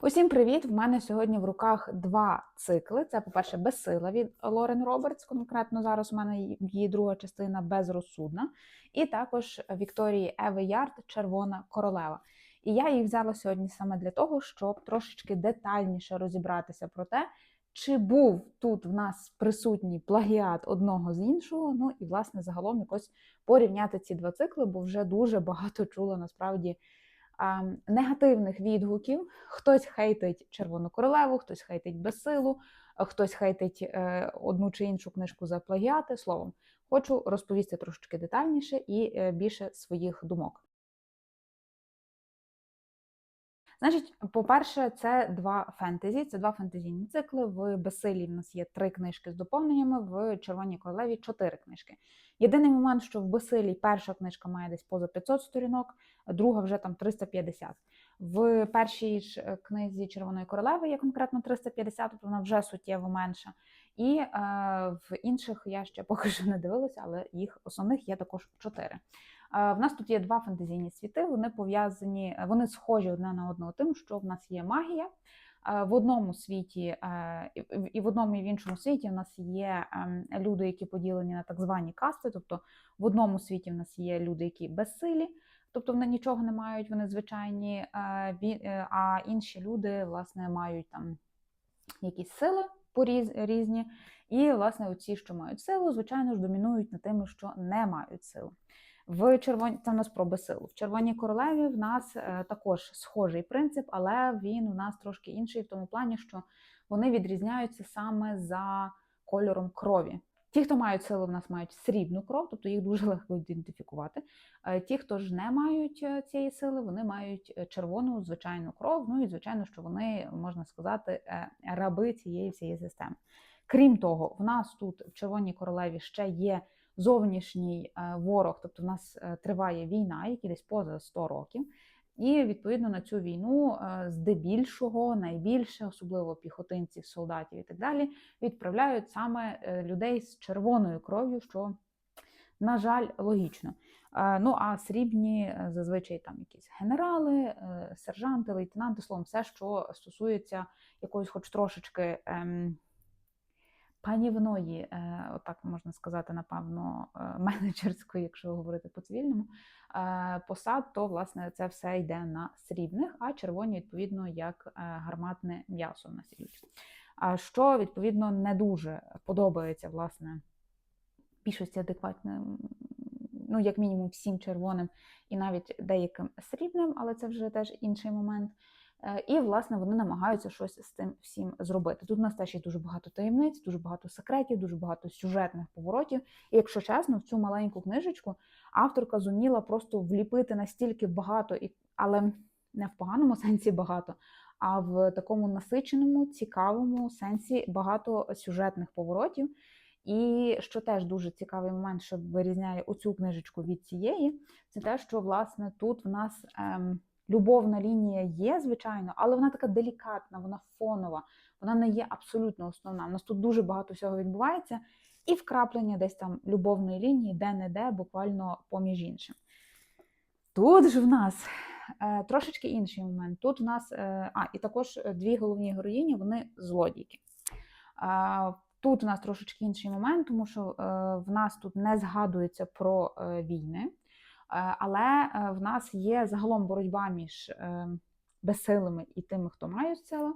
Усім привіт! В мене сьогодні в руках два цикли. Це, по-перше, безсила від Лорен Робертс. Конкретно зараз у мене її друга частина безрозсудна. І також Вікторії Еви Ярд Червона королева. І я їх взяла сьогодні саме для того, щоб трошечки детальніше розібратися про те, чи був тут в нас присутній плагіат одного з іншого. Ну і, власне, загалом якось порівняти ці два цикли, бо вже дуже багато чула насправді негативних відгуків. Хтось хейтить Червону королеву, хтось хейтить безсилу, хтось хейтить е, одну чи іншу книжку за плагіати. Словом, хочу розповісти трошечки детальніше і е, більше своїх думок. Значить, по-перше, це два фентезі, це два фентезійні цикли. В Безсилі в нас є три книжки з доповненнями, в Червоній королеві чотири книжки. Єдиний момент, що в Безсилі перша книжка має десь поза 500 сторінок, друга вже там 350. В першій ж е, книзі Червоної королеви є конкретно 350, тобто вона вже суттєво менша. І е, в інших я ще поки що не дивилася, але їх основних є також чотири. В нас тут є два фантазійні світи. Вони пов'язані, е, вони схожі одне на одного, тим, що в нас є магія. В одному світі е, і в одному і в іншому світі в нас є ем, люди, які поділені на так звані касти. Тобто в одному світі в нас є люди, які безсилі, тобто вони нічого не мають, вони звичайні, е, а інші люди власне мають там якісь сили різні. І, власне, оці, що мають силу, звичайно ж, домінують над тими, що не мають сил. В червоній це в нас про безсилу. В червоній королеві в нас е, також схожий принцип, але він у нас трошки інший в тому плані, що вони відрізняються саме за кольором крові. Ті, хто мають силу, в нас мають срібну кров, тобто їх дуже легко ідентифікувати. Е, ті, хто ж не мають е, цієї сили, вони мають червону звичайну кров. Ну і звичайно, що вони можна сказати раби цієї всієї системи. Крім того, в нас тут в червоній королеві ще є зовнішній е, ворог, тобто в нас е, триває війна, які десь поза 100 років. І відповідно на цю війну е, здебільшого найбільше, особливо піхотинців, солдатів і так далі, відправляють саме людей з червоною кров'ю, що, на жаль, логічно. Ну а срібні зазвичай там якісь генерали, сержанти, лейтенанти, словом, все, що стосується якоїсь, хоч трошечки. Панівної, е, отак можна сказати, напевно, е, менеджерської, якщо говорити по цивільному, е, посад, то власне це все йде на срібних, а червоні, відповідно, як гарматне м'ясо в нас ідуть. Що, відповідно, не дуже подобається, власне, більшості адекватним, ну, як мінімум, всім червоним і навіть деяким срібним, але це вже теж інший момент. Е, і, власне, вони намагаються щось з цим всім зробити. Тут у нас теж є дуже багато таємниць, дуже багато секретів, дуже багато сюжетних поворотів. І якщо чесно, в цю маленьку книжечку авторка зуміла просто вліпити настільки багато, але не в поганому сенсі багато, а в такому насиченому, цікавому сенсі багато сюжетних поворотів. І що теж дуже цікавий момент, що вирізняє оцю книжечку від цієї, це те, що власне тут в нас. Ем, Любовна лінія є, звичайно, але вона така делікатна, вона фонова, вона не є абсолютно основна. У нас тут дуже багато всього відбувається, і вкраплення десь там любовної лінії, де-не-де, буквально поміж іншим. Тут ж в нас е, трошечки інший момент. Тут в нас, е, а, і також дві головні героїні, вони злодійки. Е, тут у нас трошечки інший момент, тому що е, в нас тут не згадується про е, війни. Е, але е, в нас є загалом боротьба між е, безсилими і тими, хто мають силу.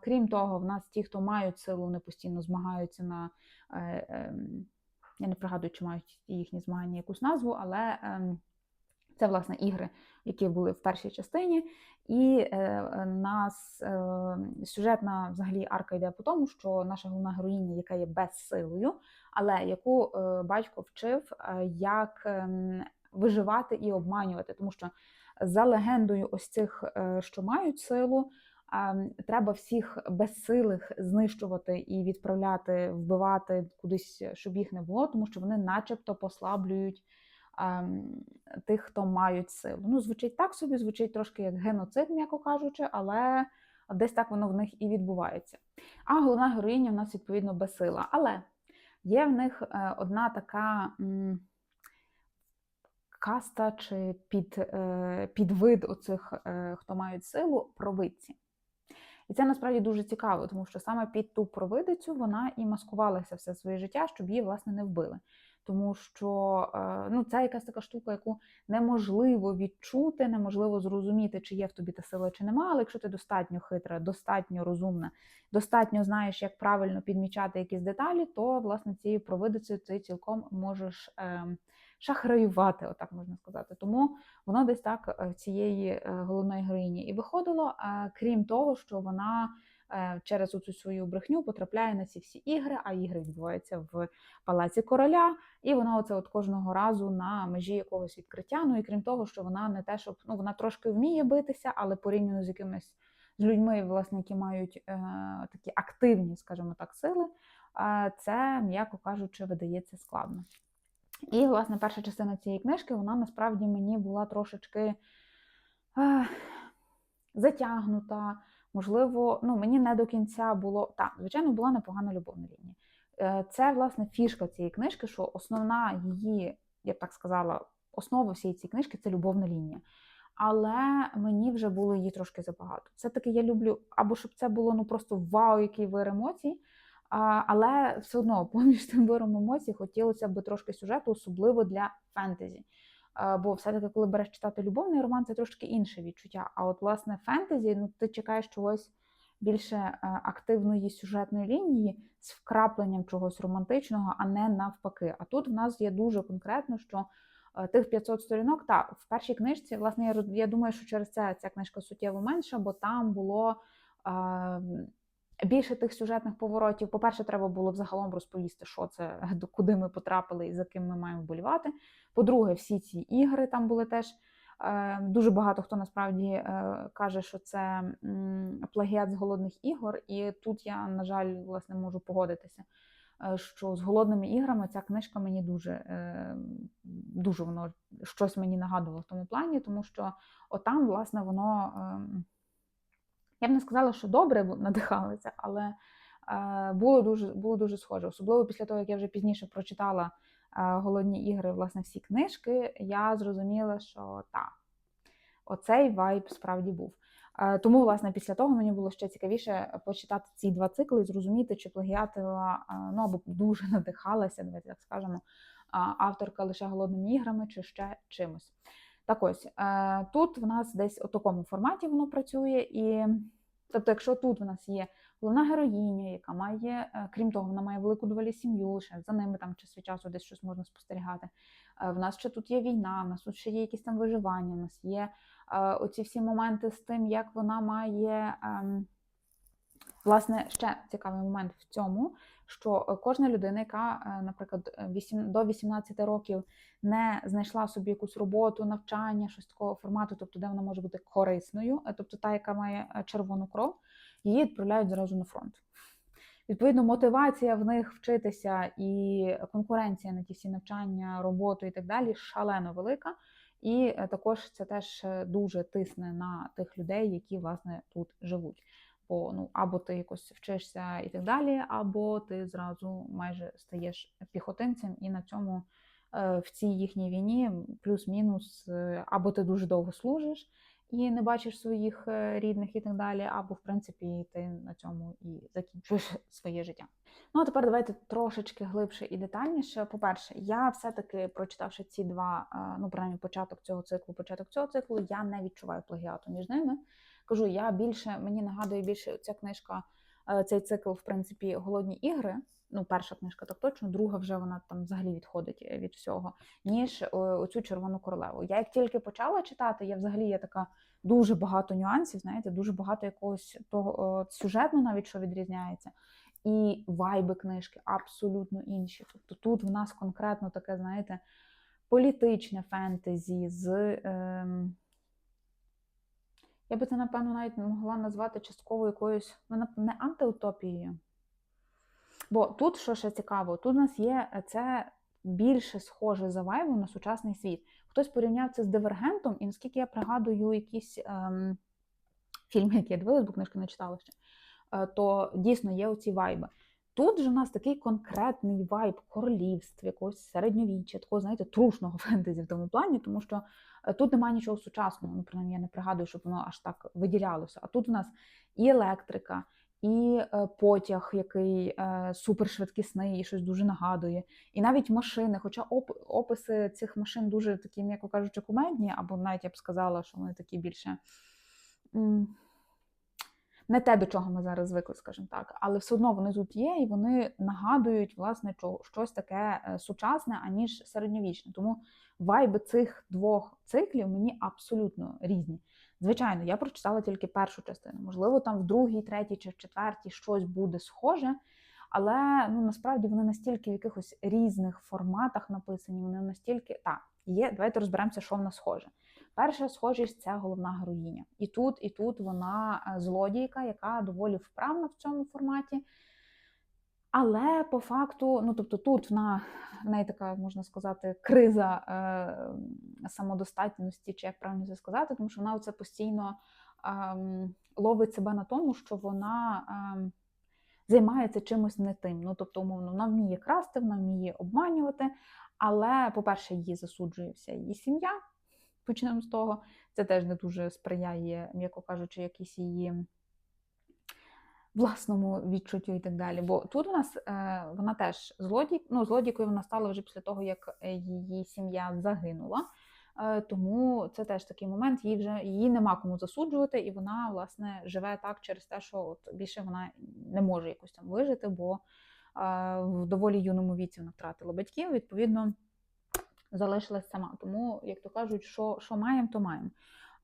Крім того, в нас ті, хто мають силу, вони постійно змагаються на. Ем, я не пригадую, чи мають їхні змагання якусь назву, але ем, це, власне, ігри, які були в першій частині. І нас сюжетна взагалі арка йде по тому, що наша головна героїня, яка є безсилою, але яку батько вчив, як ем, виживати і обманювати, тому що за легендою, ось цих, е, що мають силу, треба всіх безсилих знищувати і відправляти, вбивати кудись, щоб їх не було, тому що вони, начебто, послаблюють. Тих, хто мають силу. Ну, звучить так собі, звучить трошки як геноцид, м'яко кажучи, але десь так воно в них і відбувається. А головна героїня в нас, відповідно, безсила. Але є в них е, одна така каста чи під, е, підвид оцих, е, хто мають силу, провидці. І це насправді дуже цікаво, тому що саме під ту провидицю вона і маскувалася все своє життя, щоб її власне не вбили. Тому що е, ну, це якась така штука, яку неможливо відчути, неможливо зрозуміти, чи є в тобі та сила, чи нема. Але якщо ти достатньо хитра, достатньо розумна, достатньо знаєш, як правильно підмічати якісь деталі, то власне цією провидицею ти цілком можеш е, шахраювати, отак можна сказати. Тому воно десь так е, цієї е, головної героїні і виходило. Крім того, що вона. Е, через цю свою брехню потрапляє на ці всі ігри, а ігри відбуваються в палаці короля, і вона оце от кожного разу на межі якогось відкриття. Ну і крім того, що вона не те, щоб ну вона трошки вміє битися, але порівняно з якимись з людьми, власне, які мають е, такі активні, скажімо так, сили, е, це, м'яко кажучи, видається складно. І, власне, перша частина цієї книжки, вона насправді мені була трошечки е, затягнута. Можливо, ну мені не до кінця було так, звичайно, була непогана любовна лінія. Е, це, власне, фішка цієї книжки, що основна її, я б так сказала, основа всієї цієї книжки це любовна лінія. Але мені вже було її трошки забагато. Все-таки я люблю, або щоб це було ну просто вау, який вир емоцій. Але все одно, поміж тим виром емоцій, хотілося б трошки сюжету, особливо для фентезі. Бо все-таки, коли береш читати любовний роман, це трошки інше відчуття. А от, власне, фентезі, ну ти чекаєш чогось більше е, активної сюжетної лінії з вкрапленням чогось романтичного, а не навпаки. А тут в нас є дуже конкретно, що е, тих 500 сторінок, так, в першій книжці, власне, я я думаю, що через це ця книжка суттєво менша, бо там було. Більше тих сюжетних поворотів, по-перше, треба було взагалом розповісти, що це, куди ми потрапили і за ким ми маємо вболівати. По-друге, всі ці ігри там були теж. Е, дуже багато хто насправді е, каже, що це плагіат з голодних ігор, і тут я, на жаль, власне можу погодитися, е, що з голодними іграми ця книжка мені дуже дуже воно щось мені нагадувало в тому плані, тому що отам, власне, воно. Я б не сказала, що добре надихалися, але було дуже було дуже схоже. Особливо після того, як я вже пізніше прочитала голодні ігри, власне, всі книжки, я зрозуміла, що так, оцей вайб справді був. Тому, власне, після того мені було ще цікавіше почитати ці два цикли і зрозуміти, чи плагіатила, ну або дуже надихалася, давайте так скажемо, авторка лише голодними іграми, чи ще чимось. Так ось е, тут в нас десь у такому форматі воно працює, і тобто, якщо тут в нас є головна героїня, яка має, е, крім того, вона має велику доволі сім'ю, ще за ними там час від часу десь щось можна спостерігати. Е, в нас ще тут є війна, в нас тут ще є якісь там виживання, в нас є оці всі моменти з тим, як вона має. Ем, власне, ще цікавий момент в цьому, що е, кожна людина, яка, е, наприклад, 8, е, до 18 років не знайшла собі якусь роботу, навчання, щось такого формату, тобто де вона може бути корисною, тобто та, яка має червону кров, її відправляють зразу на фронт. Відповідно, мотивація в них вчитися і конкуренція на ті всі навчання, роботу і так далі шалено велика. І також це теж дуже тисне на тих людей, які власне тут живуть бо ну або ти якось вчишся і так далі, або ти зразу майже стаєш піхотинцем, і на цьому е, в цій їхній війні плюс-мінус, е, або ти дуже довго служиш і не бачиш своїх е, рідних і так далі, або в принципі ти на цьому і закінчуєш своє життя. Ну а тепер давайте трошечки глибше і детальніше. По-перше, я все-таки прочитавши ці два, ну принаймні початок цього циклу, початок цього циклу, я не відчуваю плагіату між ними. Кажу, я більше мені нагадує більше ця книжка, е, цей цикл, в принципі, голодні ігри. Ну, перша книжка так точно, друга вже вона там взагалі відходить е, від всього, ніж е, оцю червону королеву. Я як тільки почала читати, я взагалі є така дуже багато нюансів, знаєте, дуже багато якогось того сюжетно навіть що відрізняється. І вайби книжки абсолютно інші. Тобто тут в нас конкретно таке, знаєте, політичне фентезі з. Е, я би це, напевно, навіть могла назвати частково якоюсь, ну, не антиутопією. Бо тут, що ще цікаво, тут у нас є е, це більше схоже за вайбу на сучасний світ. Хтось порівняв це з дивергентом, і наскільки я пригадую якісь ем, фільми, які я дивилась, бо книжки не читала ще, е, то дійсно є оці вайби. Тут же у нас такий конкретний вайб королівств, якогось середньовіччя, такого, знаєте, трушного фентезі в тому плані, тому що Е, тут немає нічого сучасного, ну принаймні я не пригадую, щоб воно аж так виділялося. А тут у нас і електрика, і е, потяг, який е, супершвидкісний і щось дуже нагадує, і навіть машини. Хоча оп описи цих машин дуже такі, м'яко кажучи, кумедні, або навіть я б сказала, що вони такі більше. Не те, до чого ми зараз звикли, скажімо так, але все одно вони тут є, і вони нагадують власне щось таке е, сучасне, аніж середньовічне. Тому вайби цих двох циклів мені абсолютно різні. Звичайно, я прочитала тільки першу частину. Можливо, там в другій, третій чи в четвертій щось буде схоже, але ну насправді вони настільки в якихось різних форматах написані, вони настільки так, є. Давайте розберемося, що в нас схоже. Перша схожість це головна героїня. І тут, і тут вона е, злодійка, яка доволі вправна в цьому форматі. Але по факту, ну тобто, тут вона в неї така, можна сказати, криза е, самодостатності, чи як правильно це сказати, тому що вона оце постійно е, ловить себе на тому, що вона е, займається чимось не тим. Ну, тобто, умовно, вона вміє красти, вона вміє обманювати. Але, по-перше, її засуджує вся її сім'я. Почнемо з того, це теж не дуже сприяє, м'яко кажучи, якісь її власному відчуттю і так далі. Бо тут у нас е, вона теж злодій, ну, злодійкою вона стала вже після того, як е, її сім'я загинула. Е, тому це теж такий момент, її вже її нема кому засуджувати, і вона, власне, живе так через те, що от більше вона не може якось там вижити, бо в доволі юному віці вона втратила батьків, відповідно, залишилась сама. Тому, як то кажуть, що що маємо, то маємо.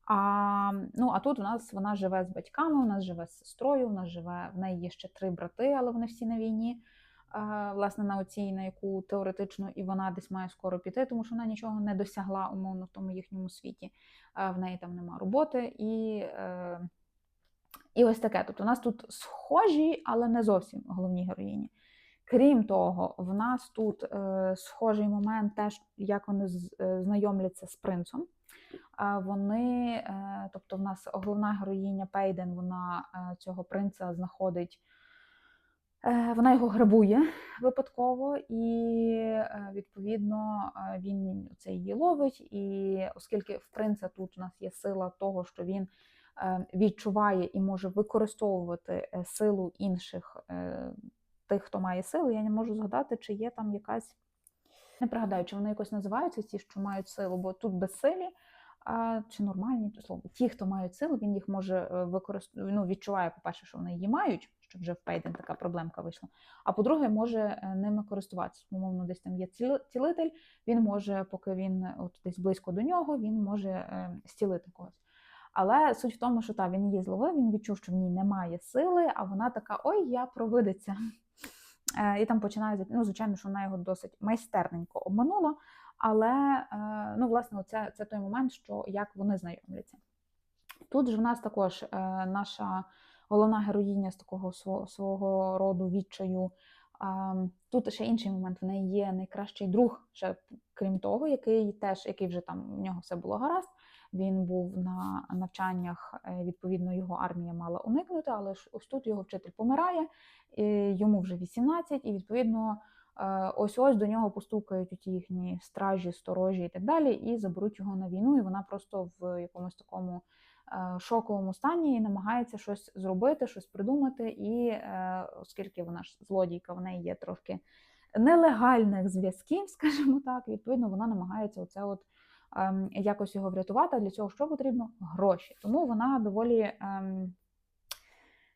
А ну, а тут у нас вона живе з батьками, у нас живе з сестрою, у нас живе в неї є ще три брати, але вони всі на війні. Власне, на оцій, на яку теоретично і вона десь має скоро піти, тому що вона нічого не досягла умовно в тому їхньому світі. В неї там нема роботи і е, і ось таке. Тобто у нас тут схожі, але не зовсім головні героїні. Крім того, в нас тут е, схожий момент, теж як вони е, знайомляться з принцем. Вони, е, тобто, в нас головна героїня Пейден, вона е, цього принца знаходить, е, вона його грабує випадково, і відповідно він це її ловить. І оскільки в принца тут у нас є сила того, що він відчуває і може використовувати силу інших тих, хто має сили, я не можу згадати, чи є там якась. Не пригадаю, чи вони якось називаються ті, що мають силу, бо тут безсилі а, чи нормальні слово. Ті, хто мають силу, він їх може е, використовувати. Ну, відчуває, по-перше, що вони її мають, що вже в Пейден така проблемка вийшла. А по-друге, може е, ними користуватися. Умовно, десь там є цілитель, він може, поки він от десь близько до нього, він може е, зцілити когось. Але суть в тому, що та він її зловив, він відчув, що в ній немає сили, а вона така: ой, я провидиця. І там починає ну, звичайно, що вона його досить майстерненько обманула. Але е, ну, власне, це, це той момент, що як вони знайомляться. Тут ж в нас також е, наша головна героїня з такого свого, роду відчаю. Тут ще інший момент, в неї є найкращий друг, ще крім того, який теж, який вже там у нього все було гаразд. Він був на навчаннях, е, відповідно, його армія мала уникнути, але ж ось тут його вчитель помирає, йому вже 18, і відповідно ось ось до нього постукають ті їхні стражі, сторожі і так далі, і заберуть його на війну. І вона просто в якомусь такому шоковому стані і намагається щось зробити, щось придумати. І е, оскільки вона ж злодійка, в неї є трошки нелегальних зв'язків, скажімо так, відповідно, вона намагається оце от. Ем, якось його врятувати, а для цього що потрібно? Гроші. Тому вона доволі ем,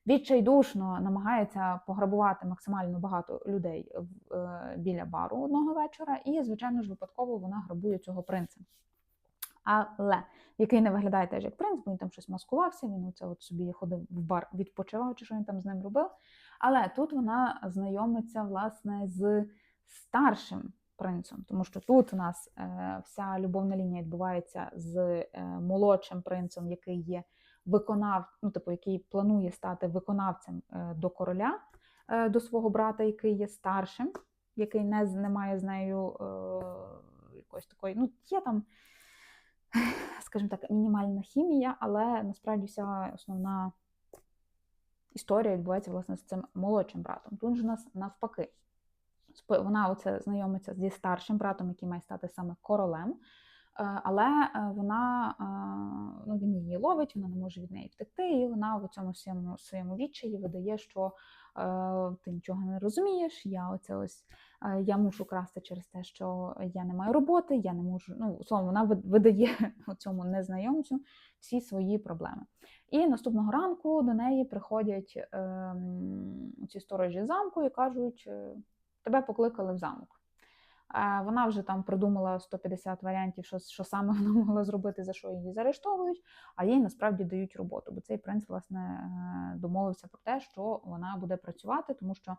відчайдушно намагається пограбувати максимально багато людей е, біля бару одного вечора, і, звичайно ж, випадково вона грабує цього принца. Але який не виглядає теж як принц, бо він там щось маскувався, він оце от собі ходив в бар, відпочивав, чи що він там з ним робив. Але тут вона знайомиться власне з старшим принцем, тому що тут у нас е, вся любовна лінія відбувається з е, молодшим принцем, який є виконав, ну, типу, який планує стати виконавцем е, до короля, до свого брата, який є старшим, який не, не має з нею якоїсь такої, ну, є там, скажімо так, мінімальна хімія, але насправді вся основна історія відбувається власне з цим молодшим братом. Тут ж у нас навпаки. Вона оце знайомиться зі старшим братом, який має стати саме королем. Е, Але е, вона е, ну, він її ловить, вона не може від неї втекти, і вона в цьому своєму своєму відчаї видає, що ти нічого не розумієш. Я оце ось я мушу красти через те, що я не маю роботи, я не можу. Ну, словом, вона видає цьому незнайомцю всі свої проблеми. І наступного ранку до неї приходять ем, ці сторожі замку і кажуть: тебе покликали в замок. Вона вже там придумала 150 варіантів, що, що саме вона могла зробити, за що її заарештовують, а їй насправді дають роботу. Бо цей принц, власне, е, домовився про те, що вона буде працювати, тому що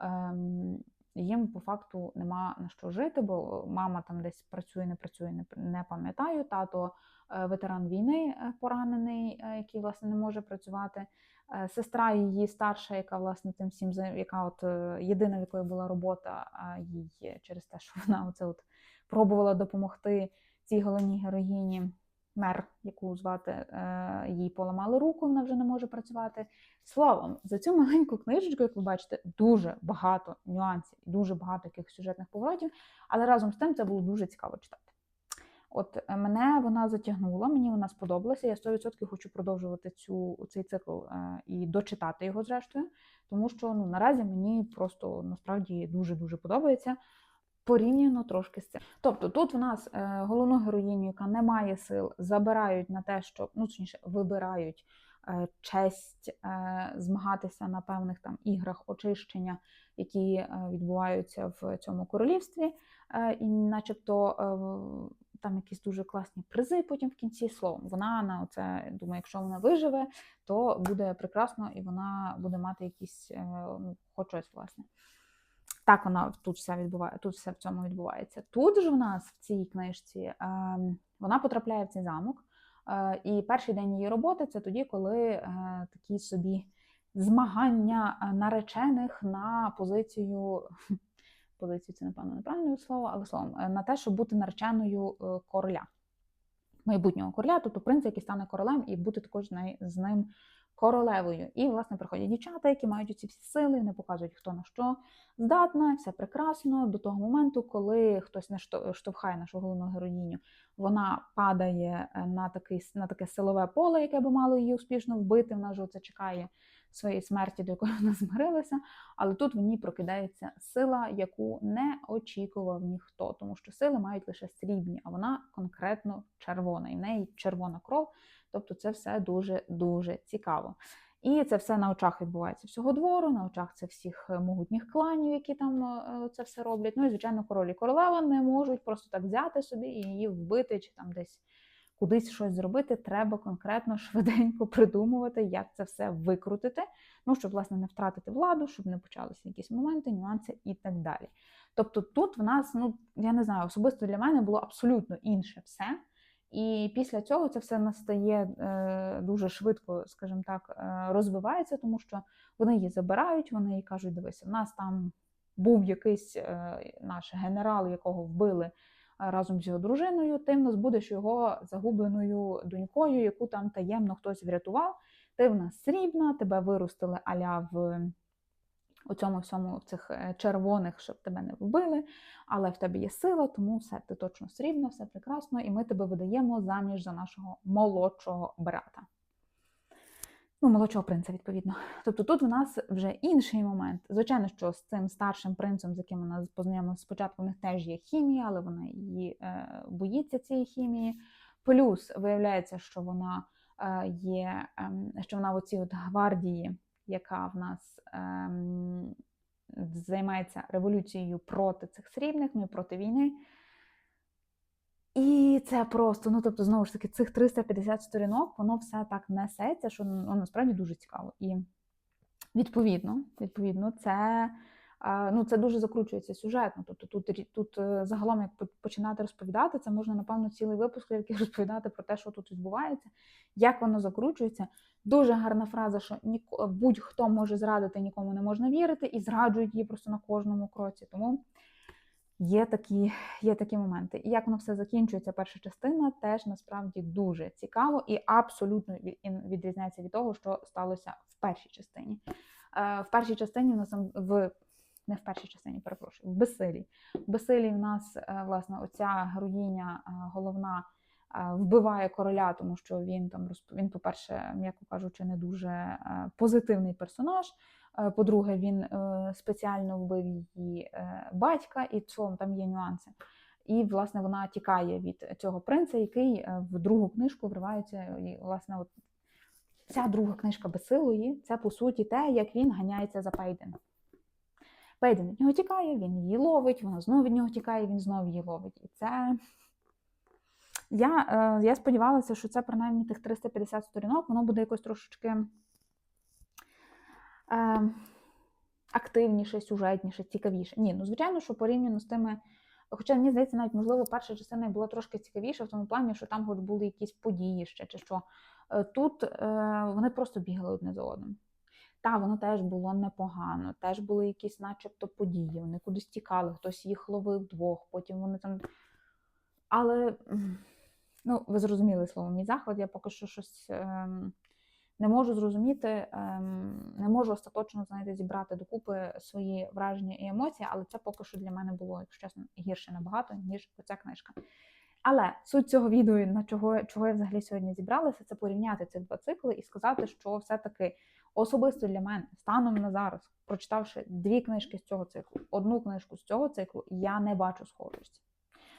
ем, їм по факту нема на що жити, бо мама там десь працює, не працює, не, пам'ятаю. Тато е, ветеран війни е, поранений, який власне не може працювати. Е, Сестра її старша, яка власне тим всім яка от е, єдина, в якої була робота, а їй через те, що вона оце от пробувала допомогти цій головній героїні, мер, яку звати, е, їй поламали руку, вона вже не може працювати. Словом, за цю маленьку книжечку, як ви бачите, дуже багато нюансів, і дуже багато якихось сюжетних поворотів, але разом з тим це було дуже цікаво читати. От е, мене вона затягнула, мені вона сподобалася. Я 100% хочу продовжувати цю, цей цикл е, і дочитати його зрештою, тому що ну, наразі мені просто насправді дуже-дуже подобається. Порівняно трошки з цим. Тобто тут в нас е, головну героїню, яка не має сил, забирають на те, що ну точніше вибирають честь змагатися на певних там іграх очищення, які відбуваються в цьому королівстві, і начебто там якісь дуже класні призи потім в кінці словом. Вона на це думаю, якщо вона виживе, то буде прекрасно і вона буде мати якісь е, ну, хоч щось власне. Так вона тут все відбуває, тут все в цьому відбувається. Тут ж в нас в цій книжці ем, вона потрапляє в цей замок, е, і перший день її роботи це тоді, коли е, такі собі змагання наречених на позицію. Позицію це, напевно, неправильне слово, але словом, е, на те, щоб бути нареченою е, короля, майбутнього короля, тобто принца, який стане королем, і бути також з ним королевою. І, власне, приходять дівчата, які мають ці всі сили, вони показують, хто на що здатна, все прекрасно до того моменту, коли хтось не штовхає нашу головну героїню, вона падає е, на, такий, на таке силове поле, яке би мало її успішно вбити. Вона ж оце чекає своєї смерті, до якої вона змирилася. Але тут в ній прокидається сила, яку не очікував ніхто, тому що сили мають лише срібні, а вона конкретно червона, і в неї червона кров. Тобто це все дуже дуже цікаво. І це все на очах відбувається всього двору, на очах це всіх е, могутніх кланів, які там е, це все роблять. Ну і звичайно, король і королева не можуть просто так взяти собі і її вбити чи там десь кудись щось зробити. Треба конкретно швиденько придумувати, як це все викрутити. Ну щоб власне не втратити владу, щоб не почалися якісь моменти, нюанси і так далі. Тобто, тут в нас, ну я не знаю, особисто для мене було абсолютно інше все. І після цього це все настає е, дуже швидко, скажімо так, е, розвивається, тому що вони її забирають, вони їй кажуть: дивися, в нас там був якийсь е, наш генерал, якого вбили разом з його дружиною. Ти в нас будеш його загубленою донькою, яку там таємно хтось врятував. Ти в нас срібна, тебе виростили аля в у цьому всьому в цих е, червоних, щоб тебе не вбили, але в тебе є сила, тому все ти точно срібна, все прекрасно, і ми тебе видаємо заміж за нашого молодшого брата. Ну, молодшого принца, відповідно. Тобто тут в нас вже інший момент. Звичайно, що з цим старшим принцем, з яким вона познайомилася спочатку, в них теж є хімія, але вона її е, боїться цієї хімії. Плюс виявляється, що вона е, є, ем, що вона в оцій от гвардії, яка в нас ем, займається революцією проти цих срібних, ну і проти війни. І це просто, ну тобто, знову ж таки, цих 350 сторінок, воно все так несеться, що ну, насправді дуже цікаво. І відповідно, відповідно, це, е, ну, це дуже закручується сюжетно. Тобто тут, тут е, загалом, як починати розповідати, це можна, напевно, цілий випуск, який розповідати про те, що тут відбувається, як воно закручується. Дуже гарна фраза, що будь-хто може зрадити, нікому не можна вірити, і зраджують її просто на кожному кроці. Тому є такі, є такі моменти. І як воно все закінчується, перша частина теж насправді дуже цікаво і абсолютно відрізняється від того, що сталося в першій частині. Е, В першій частині в нас в не в першій частині, перепрошую, в безсилі. В безсилі в нас, е, власне, оця героїня е, головна вбиває короля, тому що він там розп- він, по-перше, м'яко кажучи, не дуже позитивний персонаж. Е, По-друге, він е, спеціально вбив її е, батька, і цьому там є нюанси. І, власне, вона тікає від цього принца, який в другу книжку вривається. І, власне, от ця друга книжка Безсилої це по суті те, як він ганяється за Пейден. Пейден від нього тікає, він її ловить, вона знову від нього тікає, він знову її ловить. І це. Я, я сподівалася, що це принаймні тих 350 сторінок, воно буде якось трошечки е, активніше, сюжетніше, цікавіше. Ні, ну звичайно, що порівняно з тими. Хоча мені здається, навіть можливо, перша частина була трошки цікавіша в тому плані, що там хоч були якісь події ще чи що. Е, Тут е, вони просто бігали одне за одним. Та, воно теж було непогано, теж були якісь, начебто, події. Вони кудись тікали, хтось їх ловив двох, потім вони там. Але ну, ви зрозуміли слово мій захват, я поки що щось ем, не можу зрозуміти, ем, не можу остаточно знаєте, зібрати докупи свої враження і емоції, але це поки що для мене було, якщо чесно, гірше набагато, ніж оця книжка. Але суть цього відео, на чого, чого я взагалі сьогодні зібралася, це порівняти ці два цикли і сказати, що все-таки особисто для мене, станом на зараз, прочитавши дві книжки з цього циклу, одну книжку з цього циклу, я не бачу схожості.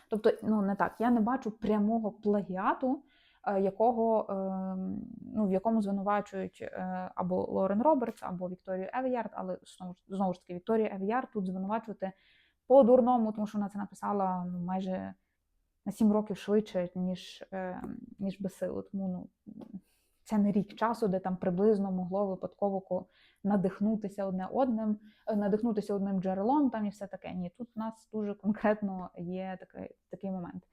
Тобто, ну не так, я не бачу прямого плагіату, якого, е, ну, в якому звинувачують е, або Лорен Робертс, або Вікторію Евіярд, але знову ж- таки, Вікторію Евіярд тут звинувачувати по-дурному, тому що вона це написала ну, майже на 7 років швидше, ніж, е, ніж Безсилу. Тому ну, це не рік часу, де там приблизно могло випадково надихнутися одне одним, е, надихнутися одним джерелом там і все таке. Ні, тут у нас дуже конкретно є такий, такий момент.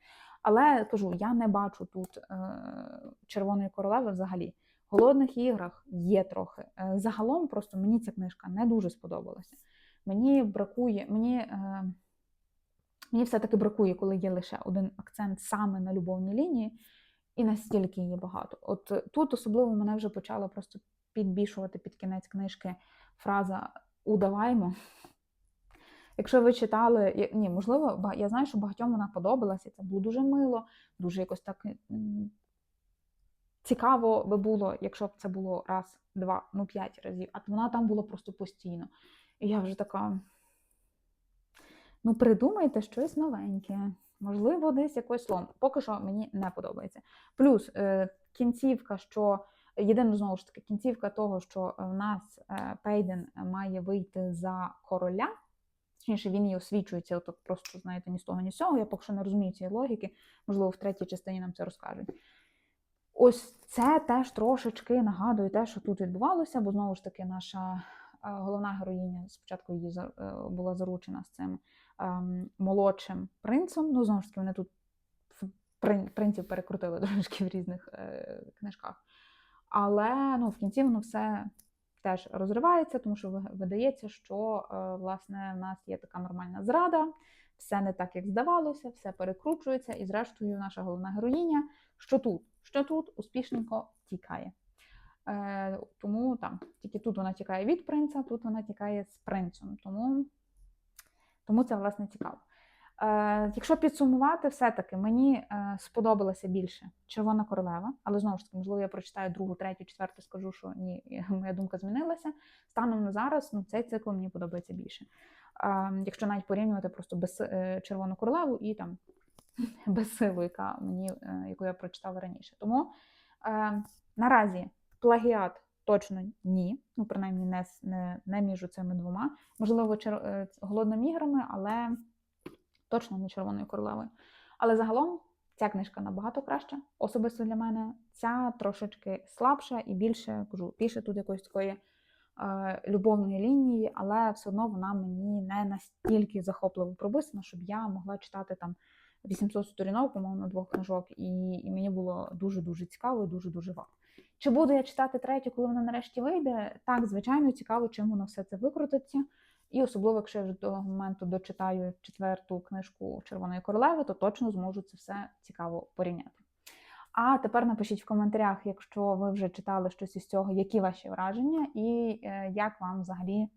Але кажу, я не бачу тут е, червоної королеви взагалі. В голодних іграх є трохи. Е, загалом просто мені ця книжка не дуже сподобалася. Мені бракує, мені, е, мені все-таки бракує, коли є лише один акцент саме на любовній лінії, і настільки її багато. От тут особливо мене вже почала просто підбільшувати під кінець книжки фраза Удаваймо. Якщо ви читали, ні, можливо, я знаю, що багатьом вона подобалася, це було дуже мило, дуже якось так цікаво би було, якщо б це було раз, два, ну п'ять разів, а вона там була просто постійно. І я вже така. Ну, придумайте щось новеньке. Можливо, десь якось слон. Поки що мені не подобається. Плюс е, кінцівка, що єдине знову ж таки, кінцівка того, що в нас е, Пейден має вийти за короля. Точніше, він її освічується, от просто, знаєте, ні з того, ні з цього. Я поки що не розумію цієї логіки. Можливо, в третій частині нам це розкажуть. Ось це теж трошечки нагадує те, що тут відбувалося, бо знову ж таки наша е, головна героїня спочатку її е, була заручена з цим ем, молодшим принцем. Ну, знову ж таки, вони тут принців перекрутили трошки в різних е, книжках. Але ну, в кінці воно все теж розривається, тому що видається, що е, власне в нас є така нормальна зрада, все не так, як здавалося, все перекручується, і зрештою наша головна героїня, що тут, що тут успішненько тікає. Е, тому там, тільки тут вона тікає від принца, тут вона тікає з принцем. Тому, тому це власне цікаво. Е, якщо підсумувати, все-таки мені е, сподобалася більше Червона королева, але знову ж таки, можливо, я прочитаю другу, третю, четверту, скажу, що ні, моя думка змінилася. Станом на зараз ну, цей цикл мені подобається більше. Е, якщо навіть порівнювати просто без Червону королеву і там безсилу, яка мені, яку я прочитала раніше. Тому наразі плагіат точно ні, ну принаймні не, не, не між цими двома. Можливо, чер... голодними іграми, але точно не червоною королевою. Але загалом ця книжка набагато краща. Особисто для мене ця трошечки слабша і більше кажу, більше тут якоїсь такої е, любовної лінії, але все одно вона мені не настільки захопливо прописана, щоб я могла читати там 800 сторінок, умовно, двох книжок, і, і мені було дуже-дуже цікаво і дуже-дуже вау. Чи буду я читати третю, коли вона нарешті вийде? Так, звичайно, цікаво, чим воно все це викрутиться. І особливо, якщо я вже до того моменту дочитаю четверту книжку Червоної королеви, то точно зможу це все цікаво порівняти. А тепер напишіть в коментарях, якщо ви вже читали щось із цього, які ваші враження, і е, як вам взагалі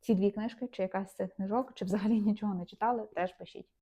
ці дві книжки, чи якась з цих книжок, чи взагалі нічого не читали, теж пишіть.